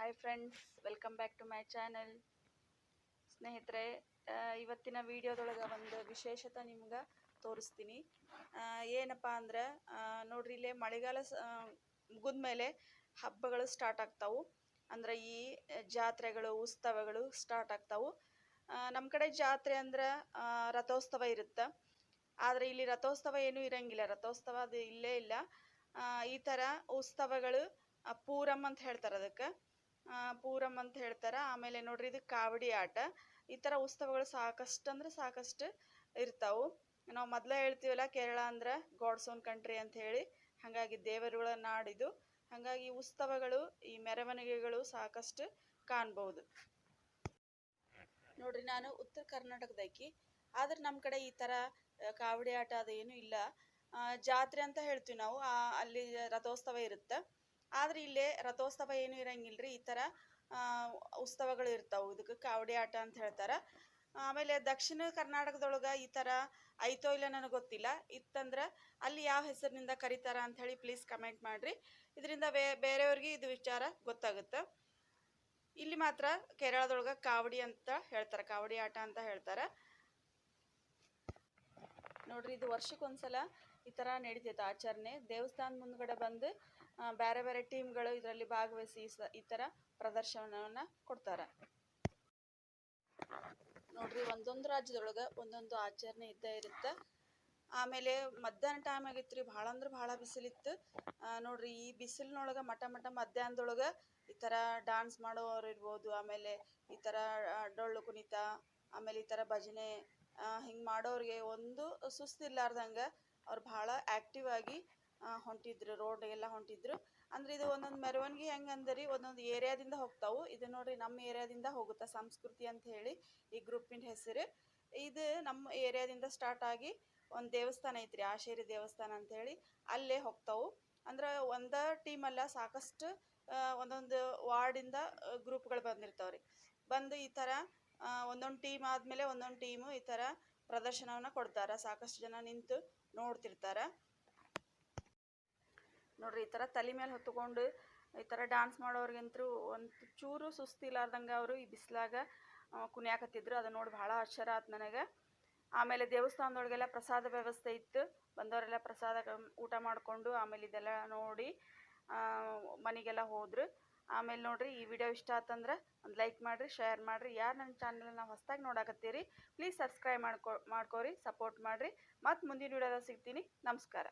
Hi friends welcome back to my channel ಸ್ನೇಹಿತರೆ ಇವತ್ತಿನ ವಿಡಿಯೋದೊಳಗೆ ಒಂದು ವಿಶೇಷತೆ ನಿಮ್ಗೆ ತೋರಿಸ್ತೀನಿ. ಏನಪ್ಪ ಅಂದ್ರೆ ನೋಡ್ರಿ ಇಲ್ಲೇ ಮಳೆಗಾಲ ಮುಗಿದ್ಮೇಲೆ ಹಬ್ಬಗಳು ಸ್ಟಾರ್ಟ್ ಆಗ್ತಾವು. ಅಂದ್ರೆ ಈ ಜಾತ್ರೆಗಳು, ಉತ್ಸವಗಳು ಸ್ಟಾರ್ಟ್ ಆಗ್ತಾವು. ನಮ್ಮ ಕಡೆ ಜಾತ್ರೆ ಅಂದ್ರೆ ರಥೋತ್ಸವ ಇರುತ್ತೆ? ಆದರೆ ಇಲ್ಲಿ ರಥೋತ್ಸವ ಏನೂ ಇರಂಗಿಲ್ಲ. ರಥೋತ್ಸವ ಅದು ಇಲ್ಲೇ ಇಲ್ಲ. ಈ ಥರ ಉತ್ಸವಗಳು ಪೂರಂ ಅಂತ ಹೇಳ್ತಾರೆ ಅದಕ್ಕೆ. ಪೂರಮ್ ಅಂತ ಹೇಳ್ತಾರ. ಆಮೇಲೆ ನೋಡ್ರಿ ಇದು ಕಾವಡಿ ಆಟ. ಈ ತರ ಉತ್ಸವಗಳು ಸಾಕಷ್ಟು ಅಂದ್ರೆ ಸಾಕಷ್ಟು ಇರ್ತಾವು. ನಾವು ಮೊದಲೇ ಹೇಳ್ತೀವಲ್ಲ, ಕೇರಳ ಅಂದ್ರೆ ಗಾಡ್ಸ್ ಓನ್ ಕಂಟ್ರಿ ಅಂತ ಹೇಳಿ. ಹಾಗಾಗಿ ದೇವರುಗಳ ನಾಡಿದು. ಹಾಗಾಗಿ ಉತ್ಸವಗಳು, ಈ ಮೆರವಣಿಗೆಗಳು ಸಾಕಷ್ಟು ಕಾಣ್ಬೋದು. ನೋಡ್ರಿ ನಾನು ಉತ್ತರ ಕರ್ನಾಟಕದಾಕಿ. ಆದ್ರೆ ನಮ್ಮ ಕಡೆ ಈ ತರ ಕಾವಡಿ ಆಟ ಅದೇನು ಇಲ್ಲ. ಜಾತ್ರೆ ಅಂತ ಹೇಳ್ತೀವಿ ನಾವು. ಅಲ್ಲಿ ರಥೋತ್ಸವ ಇರುತ್ತೆ. ಆದ್ರೆ ಇಲ್ಲೇ ರಥೋತ್ಸವ ಏನು ಇರಂಗಿಲ್ರಿ, ಈ ಥರ ಉತ್ಸವಗಳು ಇರ್ತಾವು. ಇದಕ್ಕೆ ಕಾವಡಿ ಆಟ ಅಂತ ಹೇಳ್ತಾರೆ. ಆಮೇಲೆ ದಕ್ಷಿಣ ಕರ್ನಾಟಕದೊಳಗೆ ಈ ಥರ ಐತೋ ಇಲ್ಲ ನನಗೆ ಗೊತ್ತಿಲ್ಲ. ಇತ್ತಂದ್ರೆ ಅಲ್ಲಿ ಯಾವ ಹೆಸರಿನಿಂದ ಕರೀತಾರ ಅಂತ ಹೇಳಿ ಪ್ಲೀಸ್ ಕಮೆಂಟ್ ಮಾಡಿರಿ. ಇದರಿಂದ ಬೇ, ಬೇರೆಯವ್ರಿಗೆ ಇದು ವಿಚಾರ ಗೊತ್ತಾಗುತ್ತೆ. ಇಲ್ಲಿ ಮಾತ್ರ ಕೇರಳದೊಳಗೆ ಕಾವಡಿ ಅಂತ ಹೇಳ್ತಾರೆ, ಕಾವಡಿ ಆಟ ಅಂತ ಹೇಳ್ತಾರೆ. ನೋಡ್ರಿ, ಇದು ವರ್ಷಕ್ಕೊಂದ್ಸಲ ಈ ಥರ ನಡೀತೈತೆ ಆಚರಣೆ. ದೇವಸ್ಥಾನದ ಮುಂದ್ಗಡೆ ಬಂದು ಬೇರೆ ಬೇರೆ ಟೀಮ್ಗಳು ಇದರಲ್ಲಿ ಭಾಗವಹಿಸಿ ಈ ತರ ಥರ ಪ್ರದರ್ಶನವನ್ನು ಕೊಡ್ತಾರೆ. ನೋಡ್ರಿ, ಒಂದೊಂದು ರಾಜ್ಯದೊಳಗೆ ಒಂದೊಂದು ಆಚರಣೆ ಇದ್ದೇ ಇರುತ್ತೆ. ಆಮೇಲೆ ಮಧ್ಯಾಹ್ನ ಟೈಮ್ ಆಗಿತ್ತು ರೀ ಭಾಳ ಅಂದ್ರೆ ಭಾಳ ಬಿಸಿಲಿತ್ತು. ನೋಡ್ರಿ, ಈ ಬಿಸಿಲಿನೊಳಗೆ ಮಟ ಮಟ ಮಧ್ಯಾಹ್ನದೊಳಗೆ ಈ ಥರ ಡಾನ್ಸ್ ಮಾಡೋರು ಇರ್ಬೋದು, ಆಮೇಲೆ ಈ ಥರ ಡೊಳ್ಳು ಕುಣಿತ, ಆಮೇಲೆ ಈ ಥರ ಭಜನೆ ಹಿಂಗೆ ಮಾಡೋರಿಗೆ ಒಂದು ಸುಸ್ತಿರ್ಲಾರ್ದಂಗೆ ಅವ್ರು ಭಾಳ ಆ್ಯಕ್ಟಿವ್ ಆಗಿ ಹೊಂಟಿದ್ರು ರೋಡ್ ಎಲ್ಲ ಹೊಂಟಿದ್ರು. ಅಂದ್ರೆ ಇದು ಒಂದೊಂದು ಮೆರವಣಿಗೆ ಹೆಂಗೆ ಅಂದರಿ, ಒಂದೊಂದು ಏರಿಯಾದಿಂದ ಹೋಗ್ತಾವು. ಇದು ನೋಡ್ರಿ ನಮ್ಮ ಏರಿಯಾದಿಂದ ಹೋಗುತ್ತಾ ಸಂಸ್ಕೃತಿ ಅಂತ ಹೇಳಿ ಈ ಗ್ರೂಪಿನ ಹೆಸರು. ಇದು ನಮ್ಮ ಏರಿಯಾದಿಂದ ಸ್ಟಾರ್ಟ್ ಆಗಿ ಒಂದು ದೇವಸ್ಥಾನ ಐತ್ರಿ, ಆಶೇರಿ ದೇವಸ್ಥಾನ ಅಂತ ಹೇಳಿ ಅಲ್ಲೇ ಹೋಗ್ತಾವು. ಅಂದ್ರೆ ಒಂದ ಟೀಮ್ ಅಲ್ಲ, ಸಾಕಷ್ಟು ಒಂದೊಂದು ವಾರ್ಡಿಂದ ಗ್ರೂಪ್ಗಳು ಬಂದಿರ್ತಾವ್ರಿ. ಬಂದು ಈ ಥರ ಒಂದೊಂದು ಟೀಮ್ ಆದಮೇಲೆ ಒಂದೊಂದು ಟೀಮು ಈ ಥರ ಪ್ರದರ್ಶನವನ್ನು ಕೊಡ್ತಾರೆ. ಸಾಕಷ್ಟು ಜನ ನಿಂತು ನೋಡ್ತಿರ್ತಾರೆ. ನೋಡ್ರಿ, ಈ ಥರ ತಲೆ ಮೇಲೆ ಹೊತ್ತುಕೊಂಡು ಈ ಥರ ಡ್ಯಾನ್ಸ್ ಮಾಡೋರಿಗಂತೂ ಒಂದು ಚೂರು ಸುಸ್ತಿಲಾರ್ದಂಗೆ ಅವರು ಈ ಬಿಸಿಲಾಗ ಕುಣಿಯಾಕತ್ತಿದ್ರು. ಅದನ್ನ ನೋಡಿ ಭಾಳ ಆಶ್ಚರ್ಯ ಆಯ್ತು ನನಗೆ. ಆಮೇಲೆ ದೇವಸ್ಥಾನದೊಳಗೆಲ್ಲ ಪ್ರಸಾದ ವ್ಯವಸ್ಥೆ ಇತ್ತು. ಬಂದವರೆಲ್ಲ ಪ್ರಸಾದ ಊಟ ಮಾಡಿಕೊಂಡು ಆಮೇಲೆ ಇದೆಲ್ಲ ನೋಡಿ ಮನೆಗೆಲ್ಲ ಹೋದ್ರು. ಆಮೇಲೆ ನೋಡ್ರಿ ಈ ವಿಡಿಯೋ ಇಷ್ಟ ಆತಂದ್ರೆ ಒಂದು ಲೈಕ್ ಮಾಡಿರಿ ಶೇರ್ ಮಾಡಿರಿ. ಯಾರು ನನ್ನ ಚಾನಲ್ ನಾವು ಹೊಸ್ದಾಗಿ ನೋಡಕತ್ತೀರಿ ಪ್ಲೀಸ್ ಸಬ್ಸ್ಕ್ರೈಬ್ ಮಾಡ್ಕೊ ಮಾಡ್ಕೋರಿ ಸಪೋರ್ಟ್ ಮಾಡಿರಿ. ಮತ್ತು ಮುಂದಿನ ವಿಡಿಯೋದಾಗ ಸಿಗ್ತೀನಿ. ನಮಸ್ಕಾರ.